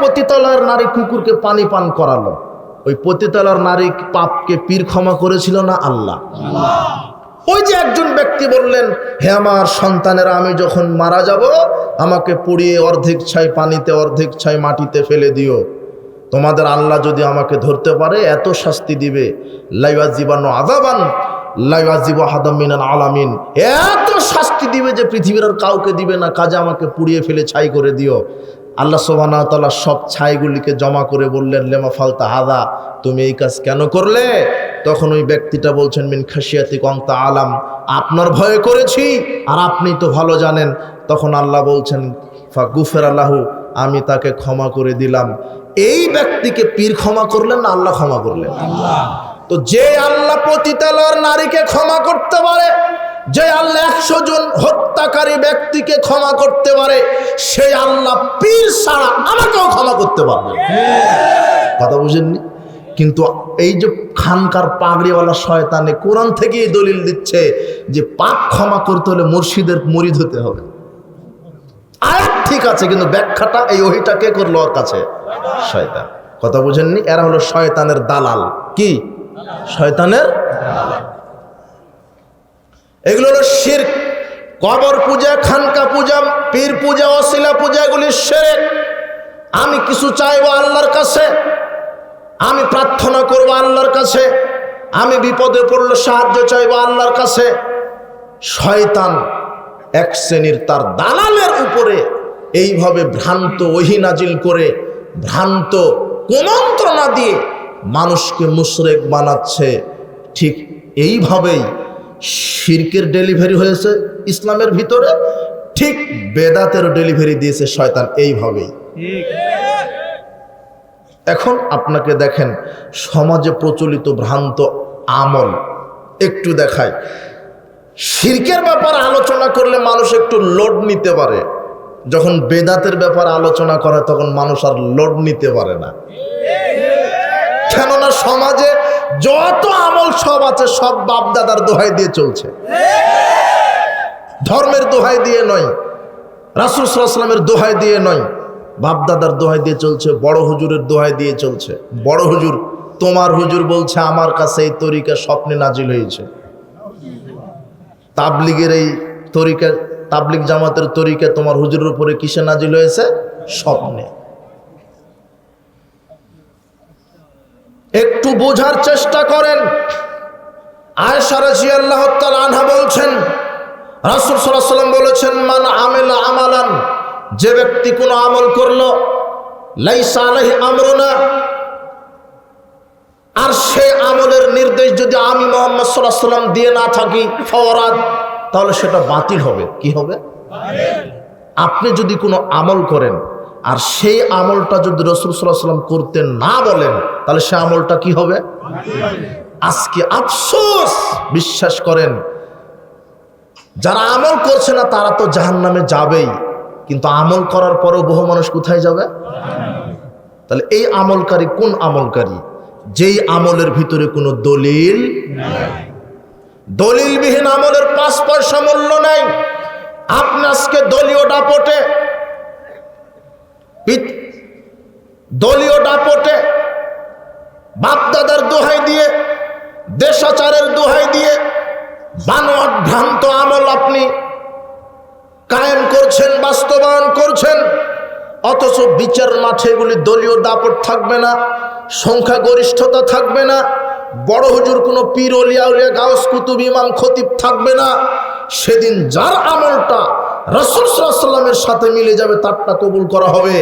পতিতলার নারী কুকুরকে পানি পান করালো। ওই পতিতলার নারী পাপকে পীর ক্ষমা করেছিল না আল্লাহ? ওই যে একজন ব্যক্তি বললেন, হে আমার সন্তানেরা, আমি যখন মারা যাব, আমাকে পুড়িয়ে অর্ধেক ছাই পানিতে, অর্ধেক ছাই মাটিতে ফেলে দিও। তোমাদের আল্লাহ যদি আমাকে ধরতে পারে, এত শাস্তি দিবে। লাইওয়াজিবানো আদাবান লাইওয়াজিব হাদামিনান আলামিন। এত শাস্তি দিবে যে পৃথিবীর আর কাউকে দিবে না। কাজে আমাকে পুড়িয়ে ফেলে, ছাই করে দিও। আল্লাহ সোবানা সব ছাইগুলিকে জমা করে বললেন লেমা ফালতা আদা তুমি এই কাজ কেন করলে? তখন ওই ব্যক্তিটা বলছেন মিন খাসিয়াতি কংতা আলাম আপনার ভয়ে করেছি আর আপনি তো ভালো জানেন। তখন আল্লাহ বলছেন ফা গুফের আল্লাহু আমি তাকে ক্ষমা করে দিলাম। এই ব্যক্তিকে পীর ক্ষমা করলেন না আল্লাহ ক্ষমা করলেন? তো যে আল্লাহ পতিতালার নারীকে ক্ষমা করতে পারে যে আল্লাহ একশো জন হত্যাকারী ব্যক্তিকে ক্ষমা করতে পারে, সেই আল্লাহ পীর ছাড়া আমাকেও ক্ষমা করতে পারবে। কথা বুঝেননি? কিন্তু এই যে খানকার পাগড়িওয়ালা শয়তানে কোরআন থেকেই দলিল দিচ্ছে যে পাপ ক্ষমা করতে হলে মুর্শিদের মরিদ হতে হবে। আয়াত ঠিক আছে, কিন্তু ব্যাখ্যাটা এই ওহিটা কে করল ওর কাছে? শয়তান। কথা বুঝেননি? এরা হলো শয়তানের দালাল। কি? শয়তানের এগুলো হলো শির কবর পূজা, খানকা পূজা, পীর পূজা, অশিলা পূজা, এগুলি শেরেক। আমি কিছু চাইব আল্লাহর কাছে। আমি প্রার্থনা করব আল্লাহর কাছে। আমি বিপদে পড়লে সাহায্য চাইব আল্লাহর কাছে। শয়তান এক শ্রেণির তার দালালের উপরে এইভাবে ভ্রান্ত, ওহিনাজিল করে ভ্রান্ত কুমন্ত্রণা দিয়ে মানুষকে মুশরেক বানাচ্ছে। ঠিক এইভাবেই শিরকের ডেলিভারি হয়েছে ইসলামের ভিতরে, ঠিক বেদাতের ডেলিভারি দিয়েছে শয়তান এইভাবেই। এখন আপনাকে দেখেন, সমাজে প্রচলিত ভ্রান্ত আমল, একটু দেখায় শিরকের ব্যাপার আলোচনা করলে মানুষ একটু লোড নিতে পারে। যখন বেদাতের ব্যাপার আলোচনা করে, তখন মানুষ আর লোড নিতে পারে না। কেননা সমাজে যত আমল সব আছে, সব বাপদাদার দোহাই দিয়ে চলছে। ধর্মের দোহাই দিয়ে নয়, রাসুল সাল্লামের দোহাই দিয়ে নয়, বাপদাদার দোহাই দিয়ে চলছে, বড় হুজুরের দোহাই দিয়ে চলছে। বড় হুজুর, তোমার হুজুর বলছে, আমার কাছে এই তরিকা স্বপ্নে নাজিল হয়েছে। তাবলিগের এই তরিকা, তাবলিগ জামাতের তরিকা তোমার হুজুরের উপরে কিসে নাজিল হয়েছে? স্বপ্নে। একটু বোঝার চেষ্টা করেন। আয়সা রাজি আল্লাহ আনহা বলছেন রাসুল সাল্লাহ সাল্লাম বলেছেন মান আমেলা আমালান যে ব্যক্তি কোনো আমল করল লাইসা আলাহি আমরুনা আর সে আমলের নির্দেশ যদি আমি মোহাম্মদ সাল্লাহ সাল্লাম দিয়ে না থাকি ফওরাদ তাহলে সেটা বাতিল হবে। কি হবে? আপনি যদি কোনো আমল করেন আর সেই আমলটা যদি রসুল সাল্লাম করতে না বলেন, তাহলে সে আমলটা কি হবে? আজকে আফসোস! বিশ্বাস করেন, যারা আমল করছে না, তারা তো জাহান নামে যাবেই। কিন্তু আমল করার পরেও বহু মানুষ কোথায় যাবে? তাহলে এই আমলকারী কোন আমলকারী? যেই আমলের ভিতরে কোনো দলিল দলিলবিহীন আমলের পাঁচ পয়সা মূল্য নাই। আপনি আজকে দলীয় ডাপটে দলীয় ডাপটে বাপদাদার দোহাই দিয়ে, দেশাচারের দোহাই দিয়ে বানোয়াট ভ্রান্ত আমল আপনি কায়েম করছেন, বাস্তবায়ন করছেন। অথচ বিচার মাঠে এগুলি দলীয় দাপট থাকবে না, সংখ্যাগরিষ্ঠতা থাকবে না, বড় হুজুর কোনো পীর, অলিয়া, উলিয়া, গাউস, কুতুব, ইমাম, খতিব থাকবে না। সেদিন যার আমলটা রসুল সাল্লামের সাথে মিলে যাবে, তারটা কবুল করা হবে।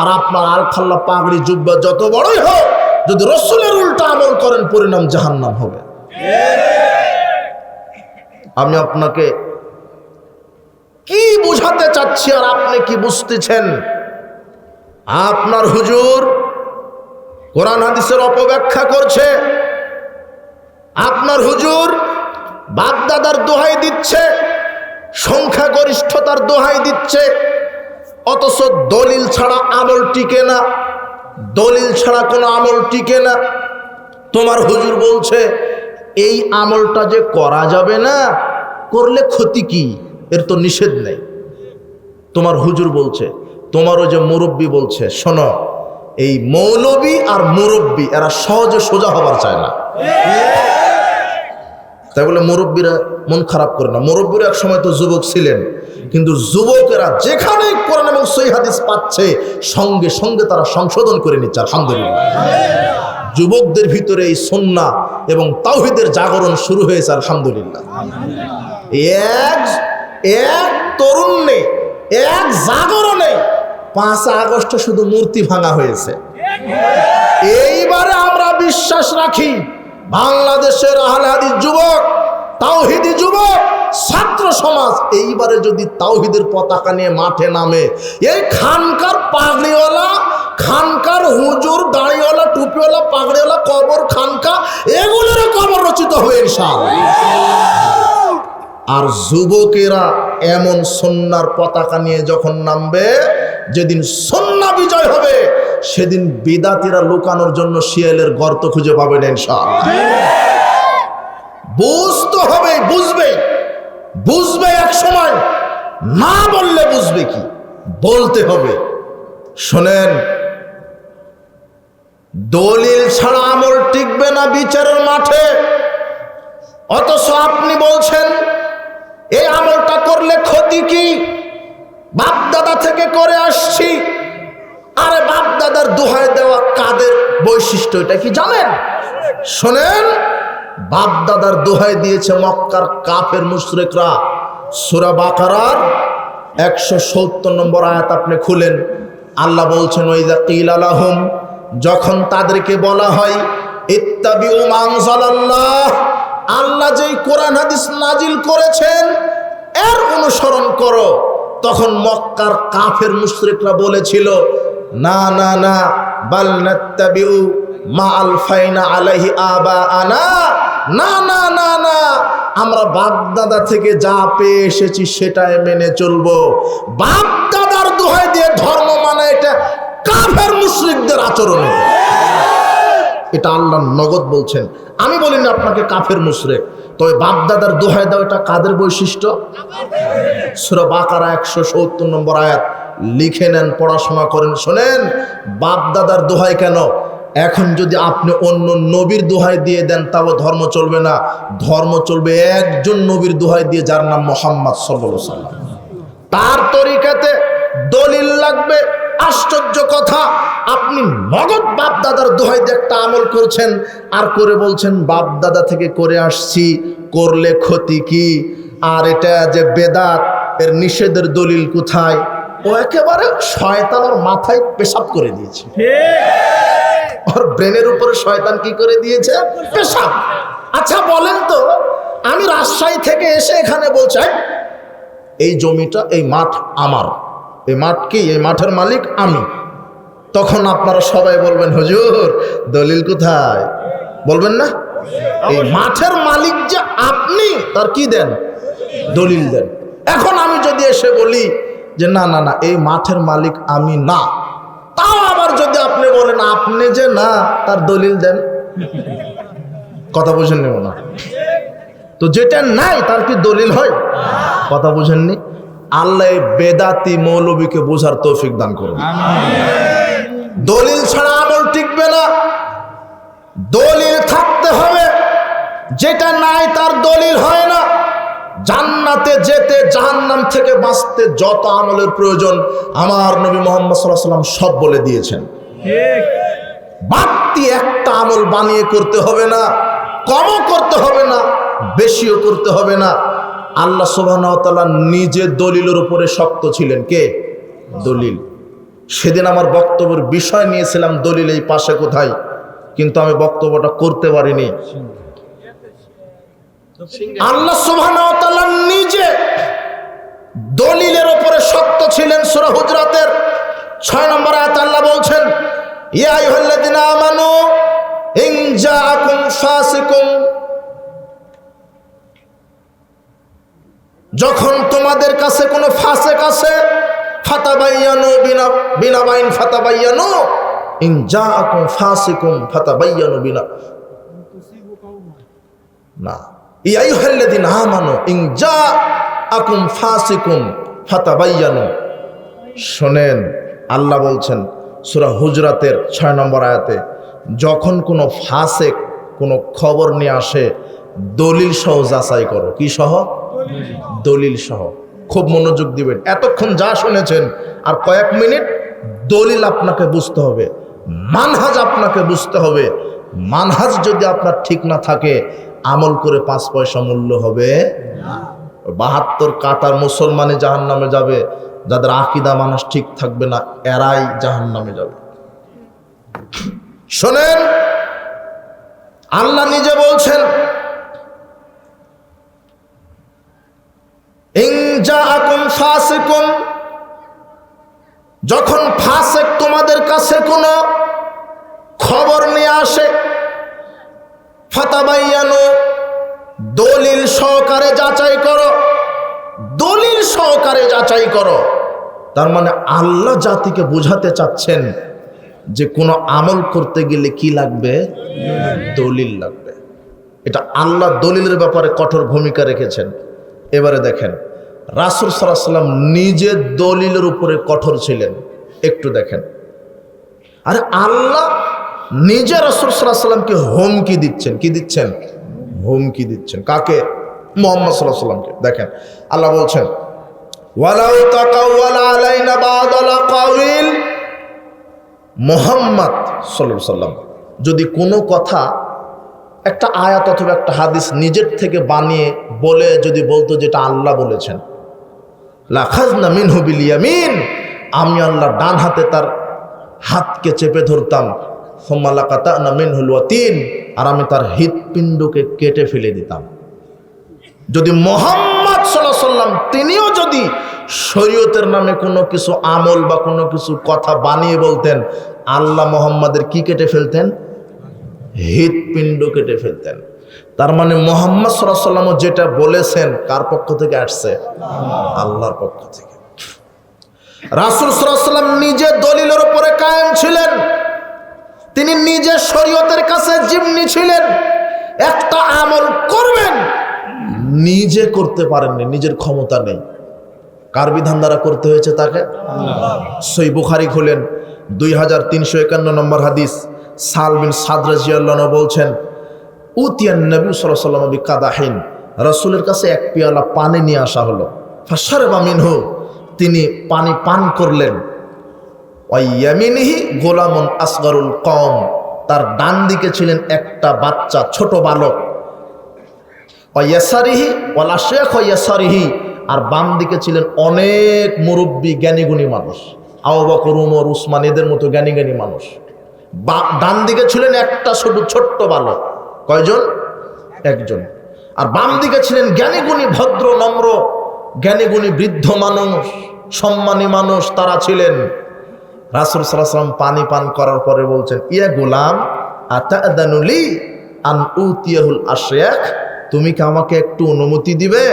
আর আপনার আলখাল্লা পাগড়ি জুব্বা যত বড়ই হোক, যদি রসুলের উল্টা আমল করেন, পরিণাম জাহান্নাম হবে। আমি আপনাকে কি বুঝাতে চাচ্ছি আর আপনি কি বুঝতেছেন? আপনার হুজুর কোরআন হাদিসের অপব্যাখ্যা করছে। আপনার হুজুর বাগদাদার দোহাই দিচ্ছে। সংখ্যাগরিষ্ঠতার দোহাই দিচ্ছে। অথচ দলিল ছাড়া আমল টিকে না। দলিল ছাড়া কোনো আমল টিকে না। তোমার হুজুর বলছে, এই আমলটা যে করা যাবে না, করলে ক্ষতি কি? এর তো নিষেধ নেই। তোমার হুজুর বলছে, তোমারও যে মুরব্বী বলছে, শোনো, এই মৌলবী আর মুরব্বী, এরা সহজে সোজা হবার চায় না। তাই বলে মুরব্বীরা মন খারাপ করে না। মুরব্বীরা এক সময় তো যুবক ছিলেন, কিন্তু যুবকেরা যেখানে কোরআন এবং সই হাদিস পাচ্ছে, সঙ্গে সঙ্গে তারা সংশোধন করে নিচ্ছে, আলহামদুলিল্লাহ। যুবকদের ভিতরে এই সন্না এবং তাওহিদের জাগরণ শুরু হয়েছে, আলহামদুলিল্লাহ। এক এক তরুণে এক জাগরণে পাঁচ আগস্ট শুধু মূর্তি ভাঙা হয়েছে। এইবারে আমরা বিশ্বাস রাখি বাংলাদেশের আহলে যুবক, তাওহিদি যুবক, ছাত্র সমাজ, এইবারে যদি তাওহিদের পতাকা নিয়ে মাঠে নামে, এই খানকার পাগড়িওয়ালা, খানকার হুজুর, দাড়িওয়ালা, টুপিওয়ালা, পাগড়িওয়ালা, কবর, খানকা এগুলোর কবর রচিত হয়ে ইনশাআল্লাহ। আর যুবকেরা এমন সন্ন্যার পতাকা নিয়ে যখন নামবে, যেদিন সন্না বিজয় হবে সেদিন বিদাতিরা লুকানোর জন্য শিয়ালের গর্ত খুঁজে পাবেন ইনশাআল্লাহ। বুঝতে হবে, বুঝবে। বুঝবে এক সময়, না বললে বুঝবে কি? বলতে হবে। শোনেন, দলিল ছাড়া আমল টিকবে না বিচারের মাঠে। অথচ আপনি বলছেন, এই আমলটা করলে ক্ষতি কি? বাপদাদা থেকে করে আসছি। দোহাই দেওয়া কাদের বৈশিষ্ট্য এটা কি জানেন? শোনেন, বাপদাদার দোহাই দিয়েছে মক্কার কাফের মুশরিকরা। সুরা বাকারার একশো সত্তর নম্বর আয়াত আপনি খুলেন। আল্লাহ বলছেন ওইদা কিল আলাহুম যখন তাদেরকে বলা হয়, ইত্তাবিউ মানজালাল্লাহ আল্লাহ যেই কোরআন হাদিস নাজিল করেছেন, এর অনুসরণ করো। তখন মক্কার কাফের মুশরিকরা বলেছিল না না না, বাল নাত্তাবিউ মা আলফাইনা আলাইহি আবা আনা না না না না, আমরা বাপদাদা থেকে যা পেয়ে এসেছি সেটাই মেনে চলবো। বাপদাদার দোহাই দিয়ে ধর্ম মানে এটা কাফের মুশরিকদের আচরণ। এটা। আল্লাহ নগদ বলছেন। আমি বলিনি আপনাকে কাফের মুশরেক, তবে বাপদাদার দোহাই দাও এটা কাদের বৈশিষ্ট্য? সুরা বাকারা একশো সত্তর নম্বর আয়াত। লিখে নেন, পড়াশোনা করেন। শোনেন, বাপদাদার দোহাই কেন? এখন যদি আপনি অন্য নবীর দোহাই দিয়ে দেন, তাও ধর্ম চলবে না। ধর্ম চলবে একজন নবীর দোহাই দিয়ে, যার নাম মোহাম্মদ সাল্লাম তার তরিকাতে দলিল লাগবে, আশ্চর্য কথা। আপনি নগদ বাপ দাদার দোহাই দিয়ে একটা আমল করছেন, আর করে বলছেন বাপ দাদা থেকে করে আসছি, করলে ক্ষতি কি? আর এটা যে বেদাত, এর নিষেধের দলিল কোথায়? ও একেবারে শয়তানের মাথায় পেশাব করে দিয়েছে। ওর ব্রেনের উপরে শয়তান কি করে দিয়েছে? পেশাব। আচ্ছা বলেন তো আমি রাজশাহী থেকে এসে এখানে বলছি "এই, এই জমিটা এই মাঠ আমার। এই মাঠ কি? এই মাঠের মালিক আমি। তখন আপনারা সবাই বলবেন হুজুর দলিল কোথায়? বলবেন না? এই মাঠের মালিক যে আপনি তার কি দেন? দলিল দেন। এখন আমি যদি এসে বলি যে না না না, এই মাঠের মালিক আমি না। তাও আবার যদি আপনি বলেন, আপনি যে না, তার দলিল দেন। কথা বুঝেন নেব না তো যেটা নাই, তার কি দলিল হয়? কথা বুঝেননি আল্লাহ বেদাতি মৌলবীকে বোঝার তৌফিক দান করুন। দলিল ছাড়া আমল টিকবে না। দলিল থাকতে হবে। যেটা নাই, তার দলিল হয় না। জান্নাতে যেতে জাহান্নাম থেকে বাঁচতে যত আমলের প্রয়োজন আমার নবী মোহাম্মদ সাল্লাহ সাল্লাম সব বলে দিয়েছেন। বাড়তি একটা আমল বানিয়ে করতে হবে না কমও করতে হবে না বেশিও করতে হবে না। আল্লাহ সুবাহ নিজে দলিলের উপরে শক্ত ছিলেন। কে? দলিল। সেদিন আমার বক্তব্যের বিষয় নিয়েছিলাম দলিল এই পাশে কোথায়? কিন্তু আমি বক্তব্যটা করতে পারিনি। আল্লাহ সুবাহ নিজে দলিলের উপরে শক্ত ছিলেন সুরা হুজরাতের। ছয় নম্বর আয়াত আল্লাহ বলছেন ইয়া আইয়ুহাল্লাযিনা আমানু ইন জাআকুম ফাসিকুম যখন তোমাদের কাছে কোনো ফাসেক আছে ফাতাবাইয়ানু বিনা বিনা বাইন ফাতাবাইয়ানু ইন জাআকুম ফাসিকুম ফাতাবাইয়ানু বিনা। না। ইয়া আইয়ুহাল্লাযিনা আমানু ইন জাআকুম ফাসিকুম ফাতাবাইয়ানু শোনেন, আল্লাহ বলছেন সুরা হুজরাতের ছয় নম্বর আয়াতে, যখন কোনো ফাসেক কোনো খবর নিয়ে আসে, দলিল সহ যাচাই করো। কি সহ? দলিল সহ। খুব মনোযোগ দিবেন। এতক্ষণ যা শুনেছেন আর কয়েক মিনিট দলিল আপনাকে বুঝতে হবে, মানহাজ আপনাকে বুঝতে হবে। মানহাজ যদি আপনার ঠিক না থাকে আমল করে পাঁচ পয়সা মূল্য হবে। বাহাত্তর কাতার মুসলমানে জাহান নামে যাবে, যাদের আকিদা মানুষ ঠিক থাকবে না, এরাই জাহান নামে যাবে। শোনেন, আল্লাহ নিজে বলছেন যখন ফাসেক তোমাদের কাছে কোনো খবর নিয়ে আসে ফাতাবাইয়ানো, দলিল সহকারে যাচাই করো, দলিল সহকারে যাচাই করো। তার মানে আল্লাহ জাতিকে বোঝাতে চাচ্ছেন যে কোনো আমল করতে গেলে কি লাগবে? দলিল লাগবে। এটা আল্লাহ দলিলের ব্যাপারে কঠোর ভূমিকা রেখেছেন। এবারে দেখেন, রাসুল সাল্লাম নিজে দলিলের উপরে কঠোর ছিলেন। একটু দেখেন। আরে আল্লাহ নিজে রাসুল সাল্লাহ সাল্লামকে হুমকি দিচ্ছেন। কি দিচ্ছেন? হুমকি দিচ্ছেন। কাকে? মোহাম্মদ সাল্লাহ সাল্লামকে দেখেন, আল্লাহ বলছেন মোহাম্মদ সাল্লাল্লাহু সাল্লাম যদি কোনো কথা একটা আয়াত অথবা একটা হাদিস নিজের থেকে বানিয়ে বলে, যদি বলতো যেটা আল্লাহ বলেছেন, লাখাজনা মিনহু বিল ইয়ামিন, আমি আল্লাহ ডান হাতে তার হাতকে চেপে ধরতাম। সোম্মালাকাতা না মিনহুল আর আমি তার হৃৎপিণ্ডকে কেটে ফেলে দিতাম। যদি মোহাম্মদ সাল্লাহ সাল্লাম তিনিও যদি শরীয়তের নামে কোনো কিছু আমল বা কোনো কিছু কথা বানিয়ে বলতেন, আল্লাহ মোহাম্মদের কি কেটে ফেলতেন? হৃৎপিণ্ড কেটে ফেলতেন। তার মানে মোহাম্মদ সাল্লাহ সাল্লামও যেটা বলেছেন, কার পক্ষ থেকে আসছে? আল্লাহর পক্ষ থেকে। রাসুল সাল্লাম নিজে দলিলের উপরে কায়েম ছিলেন। তিনি নিজে শরীয়তের কাছে জিম্নি ছিলেন। একটা আমল করবেন, নিজে করতে পারেননি, নিজের ক্ষমতা নেই। কার বিধান দ্বারা করতে হয়েছে তাকে? সই বুখারি খুলেন, দুই হাজার তিনশো একান্ন নম্বর হাদিস। সাল বিন সাদরাজিয়াল্লাহ বলছেন উতিয়ান নবী সাল্লাম কাদাহীন রসুলের কাছে এক পেয়ালা পানি নিয়ে আসা হলো। বা মিনহু, তিনি পানি পান করলেন। ওয়াইয়ামিনিহি গোলামুন আসগরুল কম তার ডান দিকে ছিলেন একটা বাচ্চা, ছোট বালক। ওয়াসারিহি ওয়ালা শেখ ওয়াসারিহি আর বাম দিকে ছিলেন অনেক মুরব্বী, জ্ঞানীগুণী মানুষ। আউ বকর, উমর, উসমান, এদের মতো জ্ঞানী জ্ঞানী মানুষ। ডান দিকে ছিলেন একটা ছোট, ছোট্ট বালক। কয়জন? একজন। আর বাম দিকে ছিলেন জ্ঞানীগুণী, ভদ্র, নম্র, জ্ঞানীগুণী, বৃদ্ধ মানুষ, সম্মানী মানুষ তারা ছিলেন। রাসুল সাল্লাম পানি পান করার পরে বলছেন ইয়া গোলাম আতাদানুলি আন আশেখ তুমি কি আমাকে একটু অনুমতি দিবে?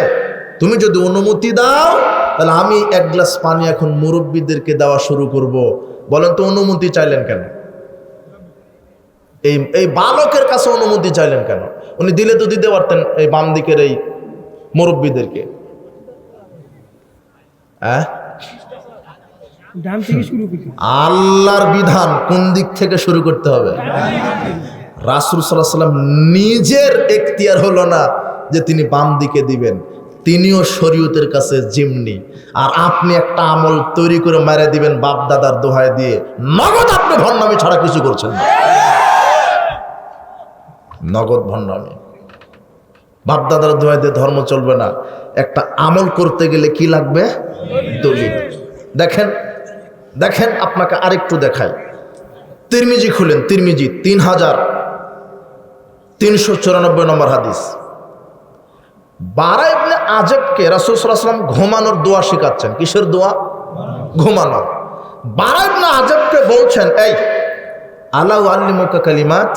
তুমি যদি অনুমতি দাও, তাহলে আমি এক গ্লাস পানি এখন মুরব্বীদেরকে দেওয়া শুরু করব। বলেন তো অনুমতি চাইলেন কেন? এই এই বালকের কাছে অনুমতি চাইলেন কেন? উনি দিলে তো দিতে পারতেন এই বাম দিকের এই মুরব্বীদেরকে। হ্যাঁ? ডান থেকে শুরু করি আল্লাহর বিধান কোন দিক থেকে শুরু করতে হবে? রাসুল সাল্লাহ সাল্লাম নিজের এখতিয়ার হলো না যে তিনি বাম দিকে দিবেন। তিনিও শরীয়তের কাছে জিমনি আর আপনি একটা আমল তৈরি করে মেরে দিবেন বাপ দাদার দোহায় দিয়ে। নগদ আপনি ভণ্ডামি ছাড়া কিছু করছেন না। নগদ ভণ্ডামি। বাপ দাদার দোহায় দিয়ে ধর্ম চলবে না। একটা আমল করতে গেলে কি লাগবে? দলিল। দেখেন দেখেন আপনাকে আরেকটু দেখাই। তিরমিজি খুলেন, তিরমিজি, তিন হাজার তিনশো চুরানব্বই নম্বর হাদিস। বারা ইবনে আজেবকে রাসুল সাল্লাম ঘুমানোর দোয়া শেখাচ্ছেন। কিসের দোয়া? ঘুমানোর। বারা ইবনে আজেবকে বলছেন, এই আল্লাহ আল্লিমুকা কালিমাত